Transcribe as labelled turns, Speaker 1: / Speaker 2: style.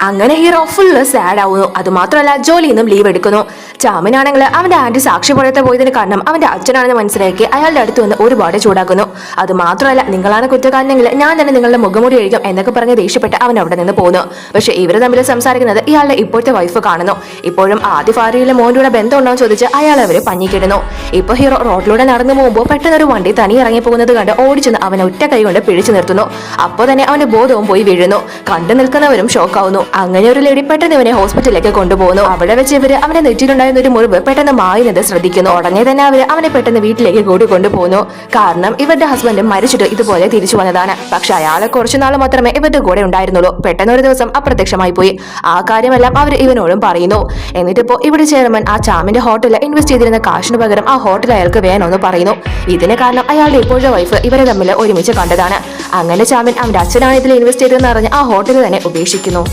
Speaker 1: അങ്ങനെ hero full sad ആവുന്നു. അതുമാത്രമല്ല ജോലിയിൽ നിന്നും ലീവ് എടുക്കുന്നു. ചാമിനാണെങ്കിൽ അവന്റെ ആന്റി സാക്ഷി പുഴത്തെ പോയതിന് കാരണം അവന്റെ അച്ഛനാണെന്ന് മനസ്സിലാക്കി അയാളുടെ അടുത്ത് വന്ന് ഒരുപാട് ചൂടാക്കുന്നു. അത് മാത്രമല്ല നിങ്ങളാണ് കുറ്റക്കാരനെങ്കിൽ ഞാൻ തന്നെ നിങ്ങളുടെ മുഖമുടി കഴിക്കും എന്നൊക്കെ പറഞ്ഞ് ദേഷ്യപ്പെട്ട് അവൻ അവിടെ നിന്ന് പോകുന്നു പക്ഷെ ഇവർ തമ്മിൽ സംസാരിക്കുന്നത് ഇയാളുടെ ഇപ്പോഴത്തെ വൈഫ് കാണുന്നു. ഇപ്പോഴും ആദ്യ ഭാര്യയിലെ മോന്റെ ബന്ധം ഉണ്ടോ ചോദിച്ച് അയാൾ അവരെ പഞ്ഞിക്കിടുന്നു. ഇപ്പൊ ഹീറോ റോഡിലൂടെ നടന്നു പോകുമ്പോൾ പെട്ടെന്ന് ഒരു വണ്ടി തനി ഇറങ്ങി പോകുന്നത് കണ്ട് ഓടിച്ചെന്ന് അവൻ ഒറ്റ കൈ കൊണ്ട് പിടിച്ചു നിർത്തുന്നു. അപ്പോൾ തന്നെ അവന്റെ ബോധവും പോയി വീഴുന്നു. കണ്ടു നിൽക്കുന്നവരും ഷോക്കാവുന്നു അങ്ങനെ ഒരു ലേഡി പെട്ടെന്ന് ഇവനെ ഹോസ്പിറ്റലിലേക്ക് കൊണ്ടുപോകുന്നു അവിടെ വെച്ച് ഇവർ അവനെ നെറ്റിലുണ്ടായിരുന്ന ഒരു മുറിവ് പെട്ടെന്ന് മായുന്നത് ശ്രദ്ധിക്കുന്നു. ഉടനെ തന്നെ അവർ അവനെ പെട്ടെന്ന് വീട്ടിലേക്ക് കൂടി കൊണ്ടുപോകുന്നു കാരണം ഇവരുടെ ഹസ്ബൻഡ് മരിച്ചിട്ട് ഇതുപോലെ തിരിച്ചു വന്നതാണ്. പക്ഷെ അയാളെ കുറച്ചു നാൾ മാത്രമേ ഇവരുടെ കൂടെ ഉണ്ടായിരുന്നുള്ളൂ. പെട്ടെന്ന് ഒരു ദിവസം അപ്രത്യക്ഷമായി പോയി. ആ കാര്യമെല്ലാം അവർ ഇവനോടും പറയുന്നു. എന്നിട്ടിപ്പോ ഇവിടെ ചെയർമാൻ ആ ചാമിന്റെ ഹോട്ടലിൽ ഇൻവെസ്റ്റ് ചെയ്തിരുന്ന കാശിന് പകരം ആ ഹോട്ടൽ അയാൾക്ക് വേണമെന്ന് പറയുന്നു. ഇതിന് കാരണം അയാളുടെ ഇപ്പോഴത്തെ വൈഫ് ഇവരെ തമ്മിൽ ഒരുമിച്ച് കണ്ടതാണ്. അങ്ങനെ ചാമിൻ അവന്റെ അച്ഛനാണ് ഇതിൽ ഇൻവെസ്റ്റ് ചെയ്തതെന്ന് അറിഞ്ഞ് ആ ഹോട്ടൽ തന്നെ ഉപേക്ഷിക്കുന്നു.